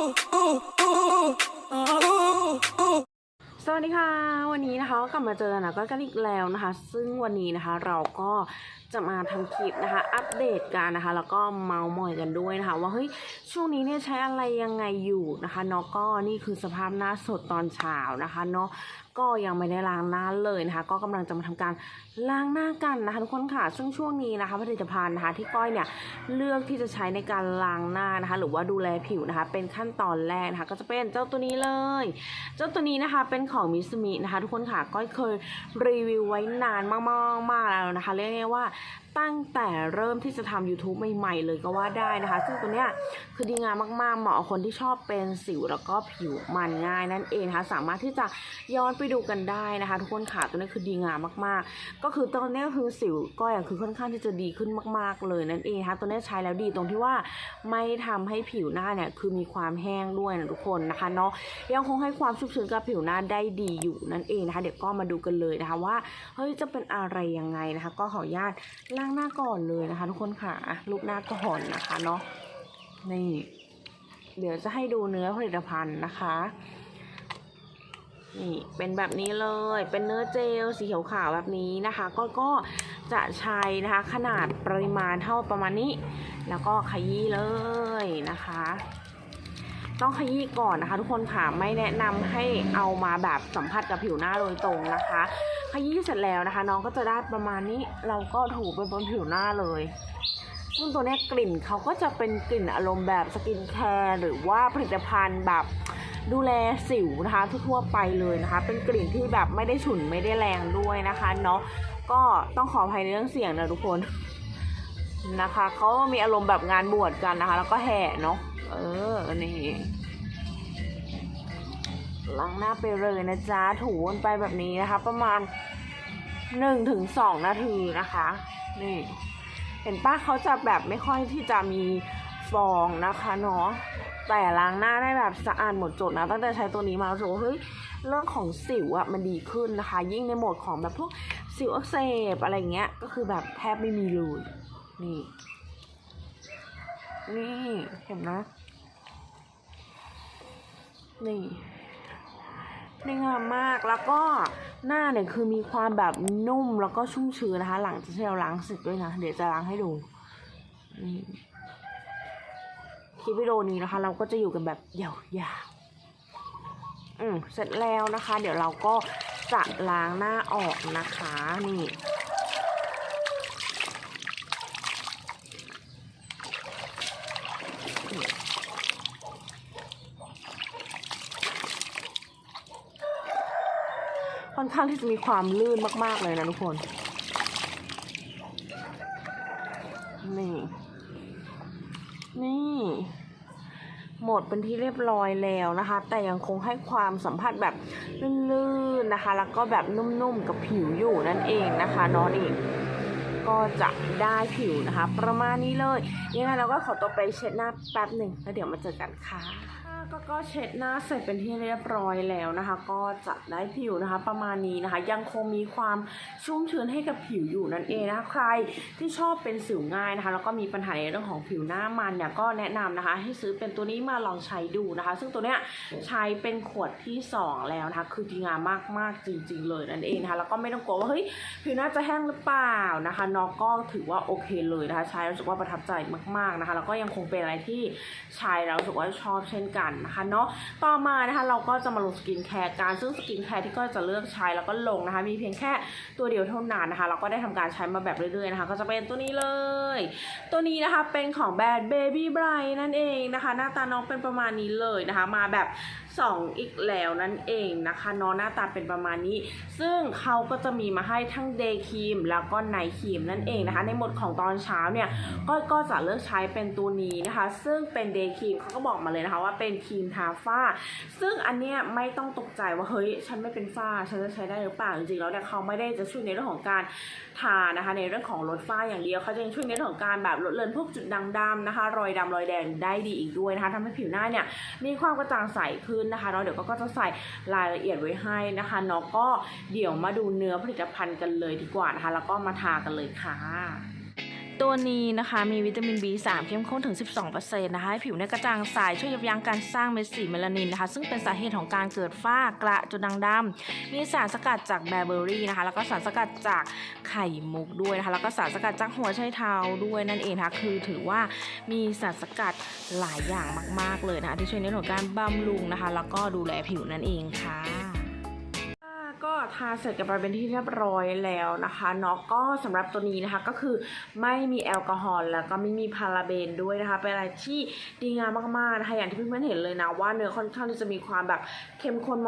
สวัสดีค่ะ วันนี้นะคะกลับมาเจอนะก็กันอีกแล้วนะคะ ซึ่งวันนี้นะคะเราก็จะมาทำคลิปนะคะ อัปเดตกันนะคะ แล้วก็เมาส์มอยกันด้วยนะคะ ว่าเฮ้ยช่วงนี้เนี่ยใช้อะไรยังไงอยู่นะคะเนาะก็นี่คือสภาพหน้าสดตอนเช้านะคะเนาะ ก็ยังไม่ได้ล้างหน้าเลยนะคะ ก็กำลังจะมาทำการล้างหน้ากันนะคะทุกคนค่ะซึ่งช่วงนี้นะคะผลิตภัณฑ์นะคะที่ก้อยเนี่ยเลือกที่จะใช้ในการล้างหน้านะคะ หรือว่าดูแลผิวนะคะ เป็นขั้นตอนแรกนะคะ ก็จะเป็นเจ้าตัวนี้เลย เจ้าตัวนี้นะคะเป็นของมิสมินะคะ ทุกคนค่ะก้อยเคยรีวิวไว้นานมากๆมากแล้วนะคะ เรียกได้ว่าตั้งแต่เริ่มที่จะทำ YouTube ใหม่ๆ เลยก็ว่าได้นะคะ ซึ่งตัวเนี้ยคือดีงามมากๆ เหมาะกับคนที่ชอบเป็นสิวแล้วก็ผิวมันง่ายนั่นเองนะคะ สามารถที่จะย้อนไปดูกันได้นะคะ ทุกคนค่ะตัวนี้คือดีงามมากๆ ก็คือตอนนี้คือสิวก้อยคือค่อนข้างที่จะดีขึ้นมาก ๆ เลยนั่นเองนะคะตัวนี้ใช้แล้วดีตรงที่ว่าไม่ทำให้ผิวหน้าเนี่ยคือมีความแห้งด้วยนะทุกคนนะคะเนาะยังคงให้ความชุ่มชื้นกับผิวหน้าได้ดีอยู่นั่นเองนะคะ เดี๋ยวก็มาดูกันเลยนะคะว่าเฮ้ยจะเป็นอะไรยังไงนะคะ ก็ขออนุญาตล้างหน้าก่อนเลยนะคะ ทุกคนค่ะลูบหน้าก่อนนะคะเนาะนี่ เดี๋ยวจะให้ดูเนื้อผลิตภัณฑ์นะคะนี่เป็นแบบนี้เลย เป็นเนื้อเจลสีเขียวขาวแบบนี้นะคะ ก็ก็จะใช้นะคะขนาดปริมาณเท่าประมาณนี้ แล้วก็ขยี้เลยนะคะ ต้องขยี้ก่อนนะคะ ทุกคนค่ะไม่แนะนำให้เอามาแบบสัมผัสกับผิวหน้าโดยตรงนะคะ ขยี้เสร็จแล้วนะคะ น้องก็จะได้ประมาณนี้เราก็ถูไปบนผิวหน้าเลยซึ่งตัวนี้กลิ่นเขาก็จะเป็นกลิ่นอารมณ์แบบสกินแคร์หรือว่าผลิตภัณฑ์แบบดูแลสิวนะคะทั่วไปเลยนะคะ เป็นกลิ่นที่แบบไม่ได้ฉุนไม่ได้แรงด้วยนะคะเนาะก็ต้องขออภัยในเรื่องเสียงนะทุกคน นะคะเขามีอารมณ์แบบงานบวชกันนะคะ แล้วก็แห่เนาะเออนี่ล้างหน้าไปเลยนะจ๊ะถูวนไปแบบนี้นะคะ ประมาณหนึ่งถึงสองนาทีนะคะ นี่ เห็นป้าเขาจะแบบไม่ค่อยที่จะมีฟองนะคะเนาะแต่ล้างหน้าได้แบบสะอาดหมดจดนะ ตั้งแต่ใช้ตัวนี้มารู้สึกว่าเฮ้ยเรื่องของสิวอะมันดีขึ้นนะคะ ยิ่งในโหมดของแบบพวกสิวอักเสบอะไรเงี้ยก็คือแบบแทบไม่มีเลย นี่ นี่เห็นนะนี่นี่งามมากแล้วก็หน้าเนี่ยคือมีความแบบนุ่มแล้วก็ชุ่มชื้นนะคะ หลังจากที่เราล้างเสร็จด้วยนะ เดี๋ยวจะล้างให้ดูนี่คลิปวิดีโอนี้นะคะ เราก็จะอยู่กันแบบยาวๆอืมเสร็จแล้วนะคะ เดี๋ยวเราก็จะล้างหน้าออกนะคะ นี่ ค่อนข้างที่จะมีความลื่นมาก ๆ เลยนะทุกคน นี่ นี่ หมดเป็นที่เรียบร้อยแล้วนะคะ แต่ยังคงให้ความสัมผัสแบบลื่นๆนะคะ แล้วก็แบบนุ่มๆกับผิวอยู่นั่นเองนะคะนอนเองก็จะได้ผิวนะคะ ประมาณนี้เลยยังไงเราก็ขอตัวไปเช็ดหน้าแป๊บหนึ่งแล้วเดี๋ยวมาเจอกันค่ะ ก็ก็เช็ดหน้าเสร็จเป็นที่เรียบร้อยแล้วนะคะ ก็จะได้ผิวนะคะ ประมาณนี้นะคะ ยังคงมีความชุ่มชื้นให้กับผิวอยู่นั่นเองนะคะ ใครที่ชอบเป็นสิวง่ายนะคะ แล้วก็มีปัญหาในเรื่องของผิวหน้ามันเนี่ยก็แนะนำนะคะ ให้ซื้อเป็นตัวนี้มาลองใช้ดูนะคะ ซึ่งตัวเนี้ยใช้เป็นขวดที่สองแล้วนะคะ คือดีงามมากๆจริง ๆ เลยนั่นเองนะคะ แล้วก็ไม่ต้องกลัวว่าเฮ้ยผิวหน้าจะแห้งหรือเปล่านะคะน้องก็ถือว่าโอเคเลยนะคะ ใช้รู้สึกว่าประทับใจมากๆนะคะ แล้วก็ยังคงเป็นอะไรที่ใช้แล้วรู้สึกว่าชอบเช่นกันนะคะเนาะต่อมานะคะเราก็จะมาลงสกินแคร์กันซึ่งสกินแคร์ที่ก็จะเลือกใช้แล้วก็ลงนะคะ มีเพียงแค่ตัวเดียวเท่านั้นนะคะ เราก็ได้ทำการใช้มาแบบเรื่อยๆนะคะ ก็จะเป็นตัวนี้เลย ตัวนี้นะคะเป็นของแบรนด์ Baby Bright นั่นเองนะคะ หน้าตาน้องเป็นประมาณนี้เลยนะคะ มาแบบ 2 อีกแล้วนั่นเองนะคะน้องหน้าตาเป็นประมาณนี้ ซึ่งเขาก็จะมีมาให้ทั้งเดย์ครีมแล้วก็ไนท์ครีมนั่นเองนะคะ ในหมดของตอนเช้าเนี่ยก็ก็จะเลือกใช้เป็นตัวนี้นะคะ ซึ่งเป็นเดย์ครีมเขาก็บอกมาเลยนะคะว่าเป็นครีมทาฝ้า ซึ่งอันเนี้ยไม่ต้องตกใจว่าเฮ้ยฉันไม่เป็นฝ้าฉันจะใช้ได้หรือเปล่าจริงๆแล้วเนี่ยเขาไม่ได้จะช่วยในเรื่องของการทานะคะ ในเรื่องของลดฝ้าอย่างเดียวเขาจะยังช่วยในเรื่องของการแบบลดเลือนพวกจุดด่างดำนะคะ รอยดำรอยแดงได้ดีอีกด้วยนะคะทำให้ผิวหน้าเนี่ยมีความกระจ่างใสขึ้นนะคะเนาะเดี๋ยวก็ก็จะใส่รายละเอียดไว้ให้นะคะเนาะก็เดี๋ยวมาดูเนื้อผลิตภัณฑ์กันเลยดีกว่านะคะ แล้วก็มาทากันเลยค่ะ ตัวนี้นะคะ มีวิตามิน B3 เข้มข้นถึง 12%นะคะให้ผิวเนี่ยกระจ่างใสช่วยยับยั้งการสร้างเม็ดสีเมลานินนะคะ ซึ่งเป็นสาเหตุของการเกิดฝ้ากระจุดด่างดำมีสารสกัดจากแบเบอรี่นะคะ แล้วก็สารสกัดจากไข่มุกด้วยนะคะ แล้วก็สารสกัดจากหัวไชเท้าด้วยนั่นเองนะคะคือถือว่ามีสารสกัดหลายอย่างมาก ๆ เลยนะคะที่ช่วยในเรื่องของการบำรุงนะคะ แล้วก็ดูแลผิวนั่นเองค่ะ ทาเสร็จกันไปเป็นที่เรียบร้อยแล้วนะคะเนาะก็สำหรับตัวนี้นะคะก็คือไม่มีแอลกอฮอล์แล้วก็ไม่มีพาราเบนด้วยนะคะ เป็นอะไรที่ดีงามมากๆนะคะอย่างที่เพื่อนๆเห็นเลยนะว่าเนื้อค่อนข้างที่จะมีความแบบเข้มข้น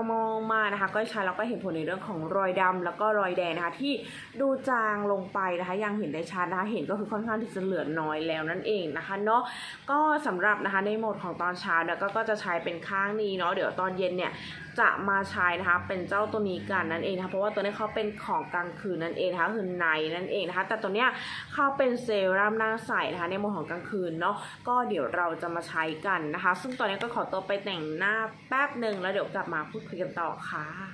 มากๆนะคะ ก็ใช้แล้วก็เห็นผลในเรื่องของรอยดำแล้วก็รอยแดงนะคะที่ดูจางลงไปนะคะยังเห็นได้ชัดนะคะเห็นก็คือค่อนข้างที่จะเหลือน้อยแล้วนั่นเองนะคะเนาะก็สำหรับนะคะในโหมดของตอนเช้าเนี่ยก็ก็จะใช้เป็นข้างนี้เนาะเดี๋ยวตอนเย็นเนี่ยจะมาใช้นะคะเป็นเจ้าตัวนี้กันนั่นเองนะคะเพราะว่าตัวนี้เขาเป็นของกลางคืนนั่นเองนะคะคือไนนั่นเองนะคะแต่ตัวเนี้ยเขาเป็นเซรั่มหน้าใสนะคะในโหมดของกลางคืนเนาะก็เดี๋ยวเราจะมาใช้กันนะคะ ซึ่งตอนนี้ก็ขอตัวไปแต่งหน้าแป๊บหนึ่งแล้วเดี๋ยวกลับมาพูดคุยกันต่อค่ะอ่า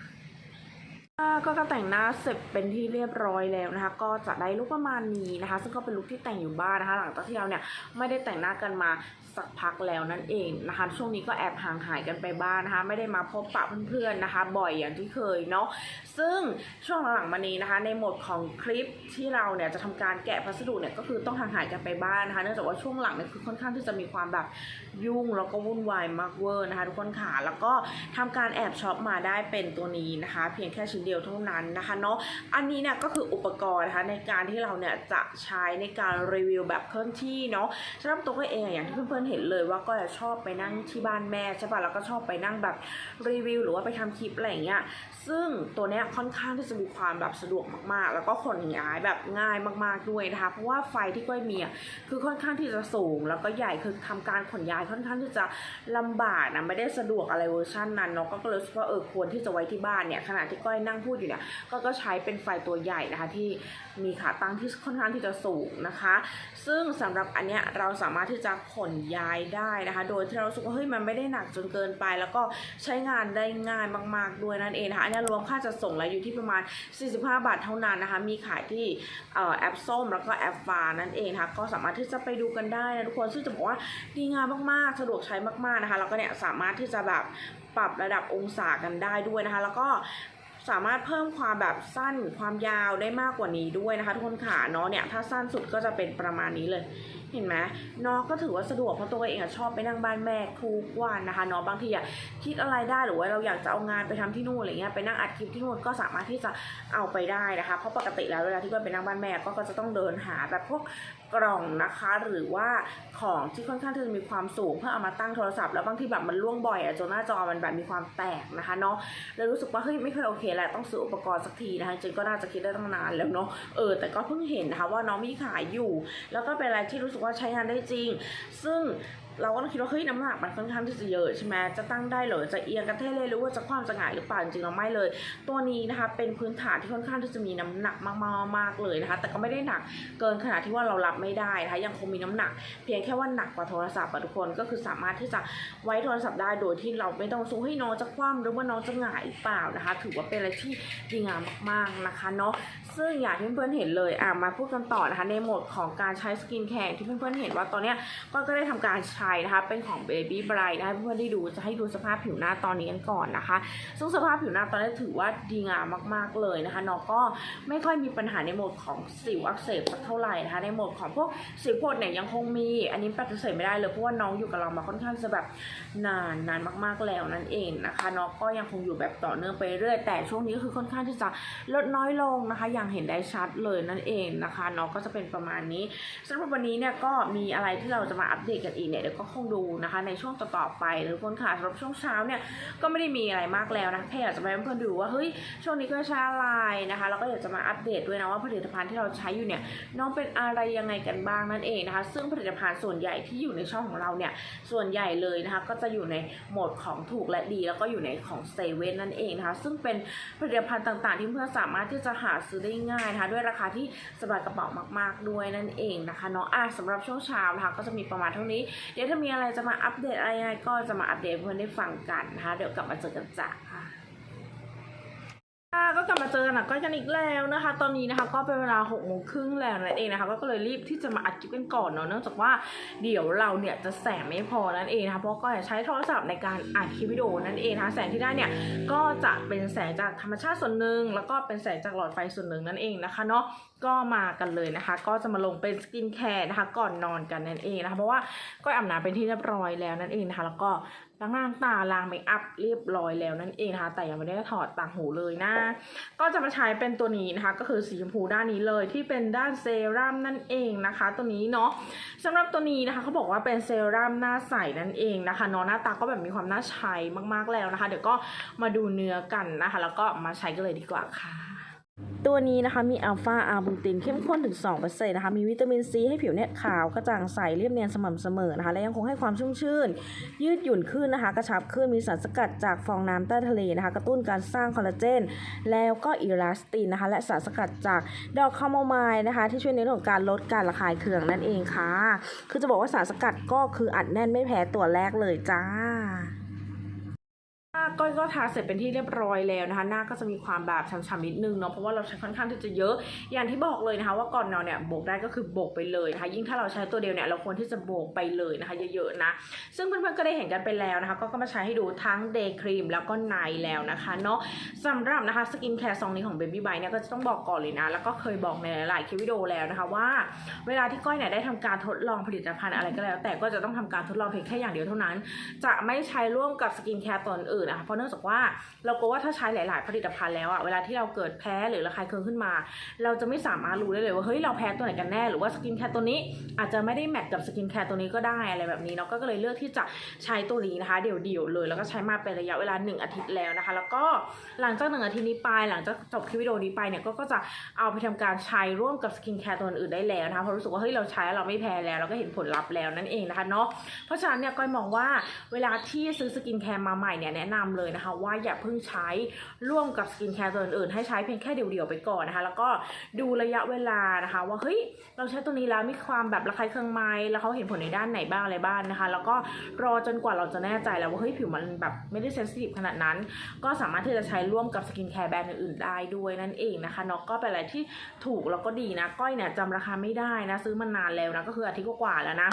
ก็การแต่งหน้าเสร็จเป็นที่เรียบร้อยแล้วนะคะ ก็จะได้ลุคประมาณนี้นะคะ ซึ่งก็เป็นลุคที่แต่งอยู่บ้านนะคะ หลังจากที่เราเนี่ยไม่ได้แต่งหน้ากันมาสักพักแล้วนั่นเองนะคะ ช่วงนี้ก็แอบห่างหายกันไปบ้างนะคะ ไม่ได้มาพบปะเพื่อนๆนะคะ บ่อยอย่างที่เคยเนาะซึ่งช่วงหลังๆมานี้นะคะ ในโหมดของคลิปที่เราเนี่ยจะทำการแกะพัสดุเนี่ยก็คือต้องห่างหายกันไปบ้างนะคะ เนื่องจากว่าช่วงหลังเนี่ยคือค่อนข้างที่จะมีความแบบยุ่งแล้วก็วุ่นวายมากเวอร์นะคะทุกคนค่ะแล้วก็ทำการแอบช็อปมาได้เป็นตัวนี้นะคะ เพียงแค่ชิ้นเดียวเท่านั้นนะคะเนาะอันนี้เนี่ยก็คืออุปกรณ์นะคะในการที่เราเนี่ยจะใช้ในการรีวิวแบบเคลื่อนที่เนาะสำหรับตัวก็เองอย่างที่เพื่อนๆเห็นเลยว่าก็จะชอบไปนั่งที่บ้านแม่ใช่ปะแล้วก็ชอบไปนั่งแบบรีวิว หรือว่าไปทำคลิปอะไรอย่างเงี้ยซึ่งตัวเนี้ยค่อนข้างที่จะมีความแบบสะดวกมากๆ แล้วก็ขนย้ายแบบง่ายมากๆด้วยนะคะเพราะว่าไฟที่ก้อยมีอะคือค่อนข้างที่จะสูง แล้วก็ใหญ่คือทำการขนย้ายค่อนข้างที่จะลำบากนะไม่ได้สะดวกอะไรเวอร์ชันนั้นเนาะก็เลยว่าเออควรที่จะไว้ที่บ้านเนี่ยขณะที่ก้อยนั่งพูดอยู่เนี่ยก็ก็ใช้เป็นไฟตัวใหญ่นะคะที่มีขาตั้งที่ค่อนข้างที่จะสูงนะคะ ซึ่งสำหรับอันเนี้ยเราสามารถที่จะขนย้ายได้นะคะ โดยที่เราสึกว่าเฮ้ยมันไม่ได้หนักจนเกินไป แล้วก็ใช้งานได้ง่ายมาก ๆ ด้วยนั่นเองนะคะอันนี้รวมค่าจัดส่งแล้วอยู่ที่ประมาณ 45 บาทเท่านั้นนะคะ มีขายที่แอปส้มแล้วก็แอปฟ้านั่นเองนะคะก็สามารถที่จะไปดูกันได้นะทุกคนซึ่งจะบอกว่าดีงามมากๆ สะดวกใช้มากๆนะคะแล้วก็เนี่ยสามารถที่จะแบบปรับระดับองศากันได้ด้วยนะคะ แล้วก็ สามารถเพิ่มความแบบสั้นความยาวได้มากกว่านี้ด้วยนะคะทุกคนค่ะเนาะเนี่ยถ้าสั้นสุดก็จะเป็นประมาณนี้เลย เห็นไหมเนาะก็ถือว่าสะดวกเพราะตัวเองอะชอบไปนั่งบ้านแม่ทุกวันนะคะเนาะบางทีอะคิดอะไรได้หรือว่าเราอยากจะเอางานไปทำที่นู่นอะไรเงี้ยไปนั่งอัดคลิปที่นู่นก็สามารถที่จะเอาไปได้นะคะ เพราะปกติแล้วเวลาที่ก็ไปนั่งบ้านแม่ก็จะต้องเดินหาแบบพวกกล่องนะคะ หรือว่าของที่ค่อนข้างที่จะมีความสูงเพื่อเอามาตั้งโทรศัพท์แล้วบางทีแบบมันล่วงบ่อยอะจนหน้าจอมันแบบมีความแตกนะคะเนาะเลยรู้สึกว่าเฮ้ยไม่ค่อยโอเคแหละต้องซื้ออุปกรณ์สักทีนะคะจริงก็น่าจะคิดได้ตั้งนานแล้วเนาะเออแต่ก็เพิ่งเห็นนะคะว่าน้องมีขายอยู่ แล้วก็เป็นอะไรที่รู้สึกว่าใช้งานได้จริง ซึ่ง เราก็ต้องคิดว่าเฮ้ยน้ำหนักมันค่อนข้างที่จะเยอะใช่ไหมจะตั้งได้เหรอจะเอียงกันเทเลยหรือว่าจะคว่ำจะหงายหรือเปล่าจริงๆเราไม่เลย ตัวนี้นะคะเป็นพื้นฐานที่ค่อนข้างที่จะมีน้ำหนักมากๆมากๆเลยนะคะ แต่ก็ไม่ได้หนักเกินขนาดที่ว่าเรารับไม่ได้นะคะยังคงมีน้ำหนัก เพียงแค่ว่าหนักกว่าโทรศัพท์อะทุกคนก็คือสามารถที่จะไว้โทรศัพท์ได้โดยที่เราไม่ต้องสูงให้น้องจะคว่ำหรือว่าน้องจะหงายหรือเปล่านะคะ ถือว่าเป็นอะไรที่ดีงามมากๆนะคะเนาะซึ่งอย่างที่เพื่อนๆเห็นเลยอะมาพูดกันต่อนะคะในโหมดของการใช้สกินแคร์ที่เพื่อนๆเห็นว่าตอนเนี้ยก็ก็ได้ทำการใช้นะคะเป็นของ Baby Bright นะคะเพื่อนๆได้ดูจะให้ดูสภาพผิวหน้าตอนนี้กันก่อนนะคะ ซึ่งสภาพผิวหน้าตอนนี้ถือว่าดีงามมากๆเลยนะคะน้องก็ไม่ค่อยมีปัญหาในโหมดของสิวอักเสบสักเท่าไหร่นะคะในโหมดของพวกสิวโพดเนี่ยยังคงมี อันนี้ปฏิเสธไม่ได้เลยเพราะว่าน้องอยู่กับเรามาค่อนข้างจะแบบนานนานมากๆแล้วนั่นเองนะคะน้องก็ยังคงอยู่แบบต่อเนื่องไปเรื่อยแต่ช่วงนี้ก็คือค่อนข้างที่จะลดน้อยลงนะคะ อย่างเห็นได้ชัดเลยนั่นเองนะคะน้องก็จะเป็นประมาณนี้สำหรับวันนี้เนี่ยก็มีอะไรที่เราจะมาอัปเดตกันอีกเนี่ยเดี๋ยวก็คงดูนะคะ ในช่วงต่อๆไปหรือคนค่ะสำหรับช่วงเช้าเนี่ยก็ไม่ได้มีอะไรมากแล้วนะแค่อยากจะไปให้เพื่อนดูว่าเฮ้ยช่วงนี้ก็ใช้อะไรนะคะแล้วก็อยากจะมาอัปเดตด้วยนะว่าผลิตภัณฑ์ที่เราใช้อยู่เนี่ยน้องเป็นอะไรยังไงกันบ้างนั่นเองนะคะ ซึ่งผลิตภัณฑ์ส่วนใหญ่ที่อยู่ในช่องของเราเนี่ยส่วนใหญ่เลยนะคะ ก็จะอยู่ในโหมดของถูกและดี แล้วก็อยู่ในของเซเว่นนั่นเองนะคะ ซึ่งเป็นผลิตภัณฑ์ต่างๆ ที่เพื่อนสามารถที่จะหาซื้อได้ง่ายนะคะด้วยราคาที่สบายกระเป๋ามาก ๆด้วยนั่นเองนะคะเนาะอะสำหรับช่วงเช้านะคะก็จะมีประมาณเท่านี้ดี๋ยวถ้ามีอะไรจะมาอัปเดตอะไรยังไงก็จะมาอัปเดตเพื่อนได้ฟังกันนะคะ เดี๋ยวกลับมาเจอกันจ้ะค่ะ ก็กลับมาเจอกันก้อยกันอีกแล้วนะคะ ตอนนี้นะคะก็เป็นเวลาหกโมงครึ่งแล้วนั่นเองนะคะก็เลยรีบที่จะมาอัดคลิปกันก่อนเนาะเนื่องจากว่าเดี๋ยวเราเนี่ยจะแสงไม่พอนั่นเองนะคะเพราะก็ใช้โทรศัพท์ในการอัดคลิปวิดีโอนั่นเองนะคะแสงที่ได้เนี่ยก็จะเป็นแสงจากธรรมชาติส่วนหนึ่งแล้วก็เป็นแสงจากหลอดไฟส่วนหนึ่งนั่นเองนะคะเนาะก็มากันเลยนะคะ ก็จะมาลงเป็นสกินแคร์นะคะก่อนนอนกันนั่นเองนะคะเพราะว่าก้อยอาบน้ำเป็นที่เรียบร้อยแล้วนั่นเองนะคะแล้วก็ ล้างหน้าล้างตาล้างเมคอัพเรียบร้อยแล้วนั่นเองนะคะ แต่ยังไม่ได้ถอดต่างหูเลยนะ ก็จะมาใช้เป็นตัวนี้นะคะ ก็คือสีชมพูด้านนี้เลยที่เป็นด้านเซรั่มนั่นเองนะคะ ตัวนี้เนาะสำหรับตัวนี้นะคะเขาบอกว่าเป็นเซรั่มหน้าใสนั่นเองนะคะเนาะหน้าตาก็แบบมีความน่าใช้มากๆแล้วนะคะ เดี๋ยวก็มาดูเนื้อกันนะคะ แล้วก็มาใช้กันเลยดีกว่าค่ะ ตัวนี้นะคะมีอัลฟาอาร์บูตินเข้มข้นถึง2%นะคะมีวิตามินซีให้ผิวเนี่ยขาวกระจ่างใสเรียบเนียนสม่ำเสมอนะคะและยังคงให้ความชุ่มชื่น ยืดหยุ่นขึ้นนะคะ กระชับขึ้นมีสารสกัดจากฟองน้ำใต้ทะเลนะคะ กระตุ้นการสร้างคอลลาเจน แล้วก็อีลาสตินนะคะ และสารสกัดจากดอกคาโมไมล์นะคะ ที่ช่วยในเรื่องของการลดการระคายเคืองนั่นเองค่ะ คือจะบอกว่าสารสกัดก็คืออัดแน่นไม่แพ้ตัวแรกเลยจ้าหน้า ก้อยก็ทาเสร็จเป็นที่เรียบร้อยแล้วนะคะ หน้าก็จะมีความแบบช้ำๆนิดนึงเนาะเพราะว่าเราใช้ค่อนข้างที่จะเยอะ อย่างที่บอกเลยนะคะ ว่าก่อนนอนเนี่ยโบกได้ก็คือโบกไปเลยนะคะยิ่งถ้าเราใช้ตัวเดียวเนี่ยเราควรที่จะโบกไปเลยนะคะ เยอะๆนะ ซึ่งเพื่อนๆก็ได้เห็นกันไปแล้วนะคะ ก็ก็มาใช้ให้ดูทั้งเดย์ครีมแล้วก็ไนท์แล้วนะคะเนาะสำหรับนะคะสกินแคร์ซองนี้ของ Baby b y เนี่ยก็จะต้องบอกก่อนเลยนะ แล้วก็เคยบอกในหลายๆคลิปวิดีโอแล้วนะคะว่า เวลาที่ก้อยเนี่ยได้ทำการทดลองผลิตภัณฑ์อะไรก็แล้ว แต่ก็จะต้องทำการทดลองเพียงแค่อย่างเดียวเท่านั้น จะไม่ใช้ร่วมกับสกินแคร์ตัวอื่นนะคะเพราะเนื่องจากว่าเรากลัวว่าถ้าใช้หลาย ๆ ผลิตภัณฑ์แล้วอะเวลาที่เราเกิดแพ้หรือระคายเคืองขึ้นมา เราจะไม่สามารถรู้ได้เลยว่าเฮ้ยเราแพ้ตัวไหนกันแน่หรือว่าสกินแคร์ตัวนี้อาจจะไม่ได้แมทกับสกินแคร์ตัวนี้ก็ได้อะไรแบบนี้เนาะก็เลยเลือกที่จะใช้ตัวนี้นะคะ เดี่ยว ๆ เลย แล้วก็ใช้มาเป็นระยะเวลา 1 อาทิตย์แล้วนะคะ แล้วก็หลังจากหนึ่งอาทิตย์นี้ไปหลังจากจบคลิปวิดีโอนี้ไปเนี่ยก็จะเอาไปทำการใช้ร่วมกับสกินแคร์ตัวอื่นได้แล้วนะคะเพราะรู้สึกว่าเฮ้ยเราใช้แล้วเราไม่แพ้แล้วเราก็เห็นผลลัพธ์แล้วนั่นเองนะคะเนาะเพราะฉะนั้นเนี่ยก้อยมองว่าเวลาที่ซื้อสกินแคร์มาใหม่เนี่ยแนะนำเลยนะคะ ว่าอย่าเพิ่งใช้ร่วมกับสกินแคร์ตัวอื่นๆให้ใช้เพียงแค่เดี่ยวๆไปก่อนนะคะ แล้วก็ดูระยะเวลานะคะ ว่าเฮ้ยเราใช้ตัวนี้แล้วมีความแบบระคายเคืองไหมแล้วเขาเห็นผลในด้านไหนบ้างอะไรบ้างนะคะ แล้วก็รอจนกว่าเราจะแน่ใจแล้วว่าเฮ้ยผิวมันแบบไม่ได้เซนซิทีฟขนาดนั้น ก็สามารถที่จะใช้ร่วมกับสกินแคร์แบรนด์อื่นๆได้ด้วยนั่นเองนะคะเนาะก็เป็นอะไรที่ถูกแล้วก็ดีนะก้อยเนี่ยจำราคาไม่ได้นะซื้อมานานแล้วนะก็คืออาทิตย์กว่าแล้วนะ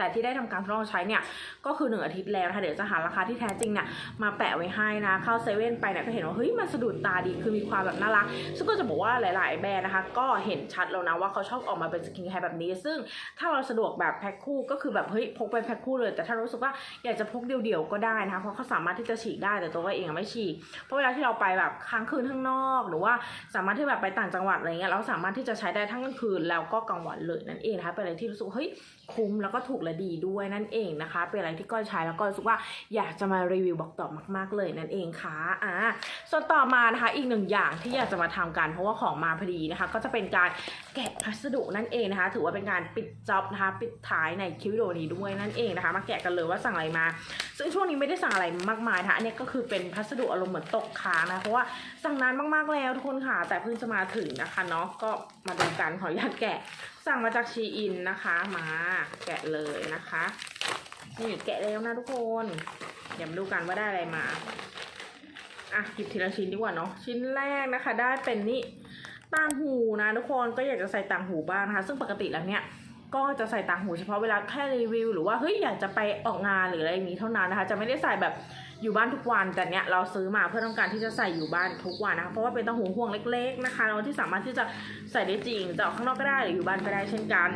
แต่ที่ได้ทำการทดลองใช้เนี่ยก็คือหนึ่งอาทิตย์แล้วนะคะเดี๋ยวจะหาราคาที่แท้จริงเนี่ยมาแปะไว้ให้นะเข้าเซเว่นไปเนี่ยก็เห็นว่าเฮ้ยมันสะดุดตาดีคือมีความแบบน่ารัก ซึ่งก็จะบอกว่าหลาย ๆ แบรนด์นะคะ ก็เห็นชัดแล้วนะว่าเขาชอบออกมาเป็นสกินแคร์แบบนี้ ซึ่งถ้าเราสะดวกแบบแพ็คคู่ก็คือแบบเฮ้ยพกไปแพ็คคู่เลย แต่ถ้ารู้สึกว่าอยากจะพกเดี่ยว ๆ ก็ได้นะคะเพราะเขาสามารถที่จะฉีกได้แต่ตัวเองไม่ฉีกเพราะเวลาที่เราไปแบบค้างคืนข้างนอก หรือว่าสามารถที่แบบไปต่างจังหวัดอะไรเงี้ยเราสามารถที่จะใช้ได้ทั้งกลางคืนแล้วก็กลางวันเลยนั่นเองนะคะเป็นอะไรที่รู้สึกเฮ้ย คุ้มแล้วก็ถูกและดีด้วยนั่นเองนะคะ เป็นอะไรที่ก้อยใช้แล้วก็รู้สึกว่าอยากจะมารีวิวบอกต่อมาก ๆ เลยนั่นเองค่ะอ่าส่วนต่อมานะคะอีกหนึ่งอย่างที่อยากจะมาทำกันเพราะว่าของมาพอดีนะคะ ก็จะเป็นการแกะพัสดุนั่นเองนะคะ ถือว่าเป็นการปิดจ็อบนะคะ ปิดท้ายในคลิปวิดีโอนี้ด้วยนั่นเองนะคะ มาแกะกันเลยว่าสั่งอะไรมา ซึ่งช่วงนี้ไม่ได้สั่งอะไรมากมายนะคะอันนี้ก็คือเป็นพัสดุอารมณ์เหมือนตกค้างนะเพราะว่าสั่งนานมากๆแล้วทุกคนค่ะแต่เพิ่งจะมาถึงนะคะเนาะก็มาดูกันขออนุญาตแกะสั่งมาจากชีอินนะคะ มาแกะเลยนะคะ นี่แกะแล้วนะทุกคน เดี๋ยวมาดูกันว่าได้อะไรมาอะหยิบทีละชิ้นดีกว่าเนาะชิ้นแรกนะคะ ได้เป็นนี่ต่างหูนะทุกคนก็อยากจะใส่ต่างหูบ้างนะคะ ซึ่งปกติแล้วเนี่ย ก็จะใส่ต่างหูเฉพาะเวลาแค่รีวิว หรือว่าเฮ้ยอยากจะไปออกงานหรืออะไรอย่างนี้เท่านั้นนะคะ จะไม่ได้ใส่แบบอยู่บ้านทุกวันแต่เนี้ยเราซื้อมาเพื่อต้องการที่จะใส่อยู่บ้านทุกวันนะคะเพราะว่าเป็นต่างหูห่วงเล็ก ๆนะคะแล้วที่สามารถที่จะใส่ได้จริงจะออกข้างนอกก็ได้หรืออยู่บ้านก็ได้เช่นกัน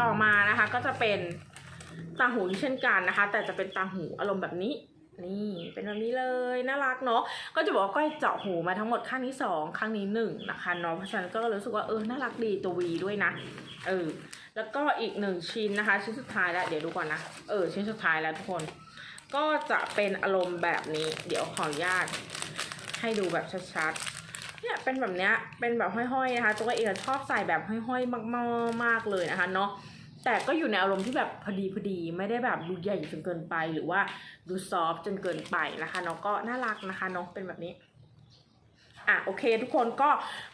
ต่อมานะคะก็จะเป็นต่างหูเช่นกันนะคะ แต่จะเป็นต่างหูอารมณ์แบบนี้ นี่เป็นแบบนี้เลยน่ารักเนาะก็จะบอกว่าก้อยเจาะหูมาทั้งหมดข้างนี้สองข้างนี้หนึ่งนะคะเนาะเพราะฉะนั้นก็รู้สึกว่าเออน่ารักดีตัววีด้วยนะเออแล้วก็อีกหนึ่งชิ้นนะคะ ชิ้นสุดท้ายแล้วเดี๋ยวดูก่อนนะเออชิ้นสุดท้ายแล้วทุกคน ก็จะเป็นอารมณ์แบบนี้ เดี๋ยวขออนุญาตให้ดูแบบชัดๆเนี่ยเป็นแบบเนี้ยเป็นแบบห้อยๆนะคะตัวเองชอบใส่แบบห้อยๆมากๆเลยนะคะเนาะ แต่ก็อยู่ในอารมณ์ที่แบบพอดีพอดีไม่ได้แบบดูใหญ่จนเกินไปหรือว่าดูซอฟจนเกินไปนะคะน้องก็น่ารักนะคะน้องเป็นแบบนี้ อะโอเค ทุกคนก็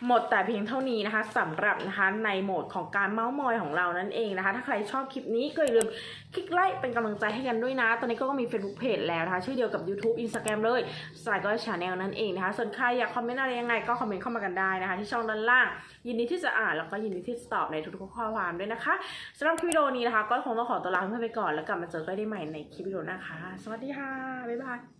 หมดแต่เพียงเท่านี้นะคะสำหรับนะคะในโหมดของการเมาส์มอยของเรานั่นเองนะคะ ถ้าใครชอบคลิปนี้ก็อย่าลืมคลิกไลค์เป็นกำลังใจให้กันด้วยนะ ตอนนี้ก็มี Facebook Page แล้วนะคะ ชื่อเดียวกับ YouTube Instagram เลยสายก็ชาแนลนั่นเองนะคะ ส่วนใครอยากคอมเมนต์อะไรยังไงก็คอมเมนต์เข้ามากันได้นะคะ ที่ช่องด้านล่าง ยินดีที่จะอ่านแล้วก็ยินดีที่จะตอบในทุกๆข้อความด้วยนะคะสำหรับคลิปวิดีโอนี้นะคะ ก็คงต้องขอตัวลาเพื่อนไปก่อนแล้วกลับมาเจอกันได้ใหม่ในคลิปวิดีโอหนะคะ สวัสดีค่ะบ๊ายบาย